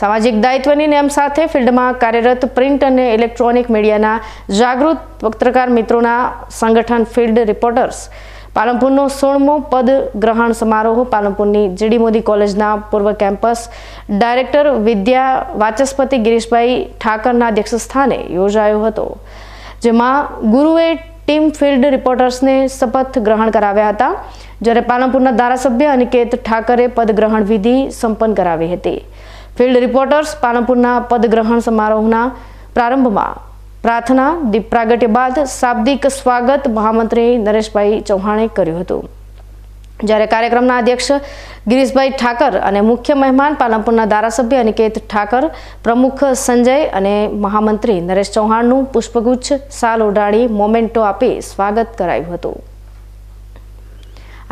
સામાજિક દાયિત્વની નેમ સાથે ફિલ્ડમાં કાર્યરત પ્રિન્ટ અને ઇલેક્ટ્રોનિક મીડિયાના જાગૃત પત્રકાર મિત્રોના સંગઠન ફિલ્ડ રિપોર્ટર્સ. પાલનપુરનો સોળમો પદ ગ્રહણ સમારોહ પાલનપુરની જીડી મોદી કોલેજના પૂર્વ કેમ્પસ. ડાયરેક્ટર વિદ્યા વાચસ્પતિ ગિરીશભાઈ ઠાકરના અધ્યક્ષસ્થાને યોજાયો હતો, જેમાં ગુરુએ ટીમ ફિલ્ડ રિપોર્ટર્સને શપથ ગ્રહણ કરાવ્યા હતા. જ્યારે પાલનપુરના ધારાસભ્ય અનિકેત ઠાકરે પદગ્રહણ વિધિ સંપન્ન કરાવી હતી. ફિલ્ડ રિપોર્ટર્સ પાલનપુરના પદગ્રહણ સમારોહના પ્રારંભમાં પ્રાર્થના દીપ પ્રાગટ્ય બાદ શાબ્દિક સ્વાગત મહામંત્રી નરેશભાઈ ચૌહાણે કર્યું હતું જ્યારે કાર્યક્રમના અધ્યક્ષ ગિરીશભાઈ ઠાકર અને મુખ્ય મહેમાન પાલનપુરના ધારાસભ્ય અનિકેત ઠાકર પ્રમુખ સંજય અને મહામંત્રી નરેશ ચૌહાણનું પુષ્પગુચ્છ સાલ ઓઢાડી મોમેન્ટો આપી સ્વાગત કરાયું હતું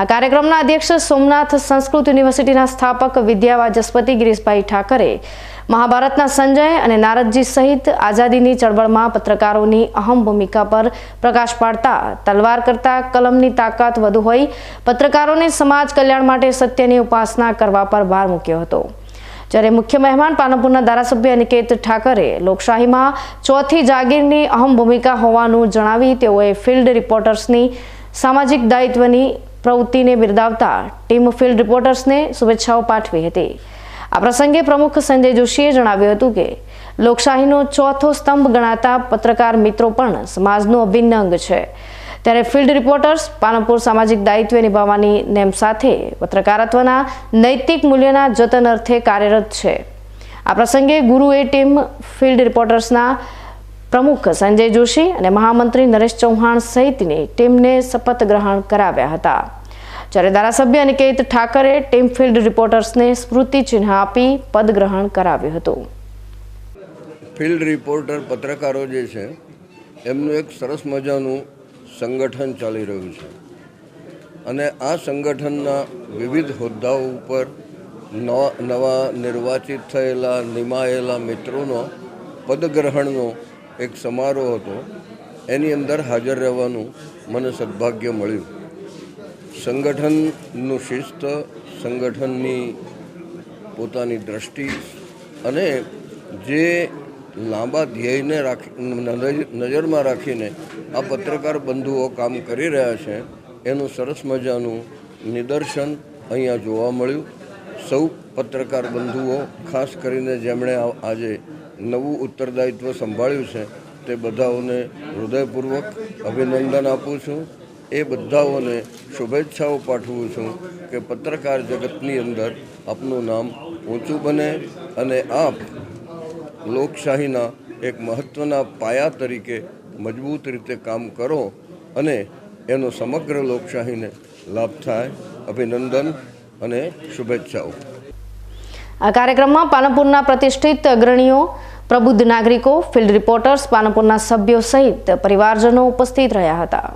આ કાર્યક્રમના અધ્યક્ષ સોમનાથ સંસ્કૃત યુનિવર્સિટીના સ્થાપક વિદ્યા વાચસ્પતિ ગિરીશભાઈ ઠાકરે, મહાભારતના સંજય અને નારદજી સહિત આઝાદીની ચળવળમાં પત્રકારોની અહમ ભૂમિકા પર પ્રકાશ પાડતા, તલવાર કરતા, કલમની તાકાત વધુ હોય, પત્રકારોને સમાજ કલ્યાણ માટે સત્યની ઉપાસના કરવા પર ભાર મૂક્યો હતો. જ્યારે મુખ્ય મહેમાન પાલનપુરના ધારાસભ્ય અનિકેત ઠાકરે લોકશાહીમાં ચોથી જાગીરની અહમ ભૂમિકા હોવાનું જણાવી તેઓએ ફિલ્ડ રિપોર્ટર્સની સામાજિક દાયિત્વની પ્રવૃત્તિને બિરદાવતા ટીમ ફિલ્ડ રિપોર્ટર્સને શુભેચ્છાઓ પાઠવી હતી. આ પ્રસંગે પ્રમુખ સંજય જોશીએ જણાવ્યું હતું કે, લોકશાહીનો ચોથો સ્તંભ ગણાતા પત્રકાર મિત્રો પણ સમાજનો અભિન્ન અંગ છે. ત્યારે ફિલ્ડ રિપોર્ટર્સ પાલનપુર સામાજિક દાયિત્વ નિભાવવાની નેમ સાથે પત્રકારત્વના નૈતિક મૂલ્યના જતન અર્થે કાર્યરત છે. આ પ્રસંગે ગુરુ એ ટીમ ફિલ્ડ રિપોર્ટર્સના પ્રમુખ સંજય જોશી અને મહામંત્રી નરેશ ચૌહાણ સહિતની ટીમને શપથ ગ્રહણ કરાવ્યા હતા. જ્યારે ધારાસભ્ય અનિકેત ઠાકરે ટીમ ફિલ્ડ રિપોર્ટર્સને સ્મૃતિ ચિહ્ન આપી પદ ગ્રહણ કરાવ્યું હતું. ફિલ્ડ રિપોર્ટર પત્રકારો જે છે, એમનું એક સરસ મજાનું સંગઠન ચાલી રહ્યું છે. અને આ સંગઠનના વિવિધ હોદ્દાઓ ઉપર નવા નવા નિર્વાચિત થયેલા, નિમાયેલા મિત્રોનો પદગ્રહણનો એક સમારોહ હતો. એની અંદર હાજર રહેવાનું મને સદભાગ્ય મળ્યું. સંગઠનનું શિસ્ત, સંગઠનની પોતાની દ્રષ્ટિ અને જે લાંબા ધ્યેયને રાખી નજરમાં રાખીને આ પત્રકાર બંધુઓ કામ કરી રહ્યા છે, એનું સરસ મજાનું નિદર્શન અહીંયા જોવા મળ્યું. સૌ પત્રકાર બંધુઓ, ખાસ કરીને જેમણે આજે નવું ઉત્તરદાયિત્વ સંભાળ્યું છે, તે બધાઓને હૃદયપૂર્વક અભિનંદન આપું છું. એ બધાઓને શુભેચ્છાઓ પાઠવું છું કે પત્રકાર જગતની અંદર આપનું નામ ઊંચું બને અને આપ લોકશાહીના એક મહત્ત્વના પાયા તરીકે મજબૂત રીતે કામ કરો અને એનો સમગ્ર લોકશાહીને લાભ થાય. અભિનંદન અને શુભેચ્છાઓ. આ કાર્યક્રમમાં પાલનપુરના પ્રતિષ્ઠિત અગ્રણીઓ, પ્રબુદ્ધ નાગરિકો, ફિલ્ડ રિપોર્ટર્સ, પાલનપુરના સભ્યો સહિત પરિવારજનો ઉપસ્થિત રહ્યા હતા.